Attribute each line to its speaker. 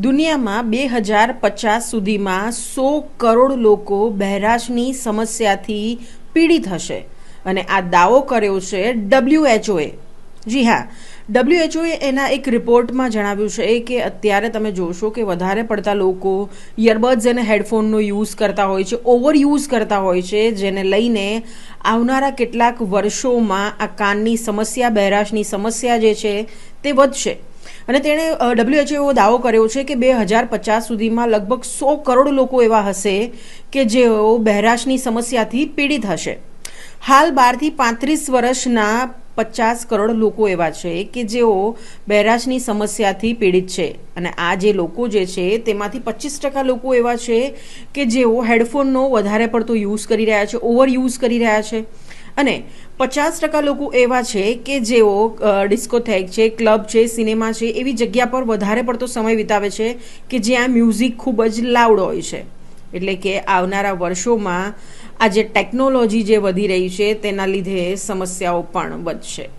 Speaker 1: દુનિયામાં બે હજાર પચાસ સુધીમાં સો કરોડ લોકો બહેરાશની સમસ્યાથી પીડિત હશે. અને આ દાવો કર્યો છે ડબ્લ્યુએચઓએ જી હા. ડબ્લ્યુએચઓએ એના એક રિપોર્ટમાં જણાવ્યું છે કે અત્યારે તમે જોશો કે વધારે પડતા લોકો ઇયરબડ્સ અને હેડફોનનો યુઝ કરતા હોય છે ઓવર યુઝ કરતા હોય છે, જેને લઈને આવનારા કેટલાક વર્ષોમાં આ કાનની સમસ્યા, બહેરાશની સમસ્યા જે છે તે વધશે. અને તેણે ડબ્લ્યુએચઓ દાવો કર્યો છે કે બે હજાર પચાસ સુધીમાં લગભગ સો કરોડ લોકો એવા હશે કે જેઓ બહેરાશની સમસ્યાથી પીડિત હશે. હાલ બારથી પાંત્રીસ વર્ષના પચાસ કરોડ લોકો એવા છે કે જેઓ બહેરાશની સમસ્યાથી પીડિત છે. અને આ જે લોકો જે છે તેમાંથી પચીસ ટકા લોકો એવા છે કે જેઓ હેડફોનનો વધારે પડતો યુઝ કરી રહ્યા છે, ઓવર યુઝ કરી રહ્યા છે. અને પચાસ ટકા લોકો એવા છે કે જેઓ ડિસ્કોથેક છે, ક્લબ છે, સિનેમા છે, એવી જગ્યા પર વધારે પડતો સમય વિતાવે છે કે જ્યાં મ્યુઝિક ખૂબ જ લાઉડ હોય છે. એટલે કે આવનારા વર્ષોમાં આ જે ટેકનોલોજી જે વધી રહી છે તેના લીધે સમસ્યાઓ પણ વધશે.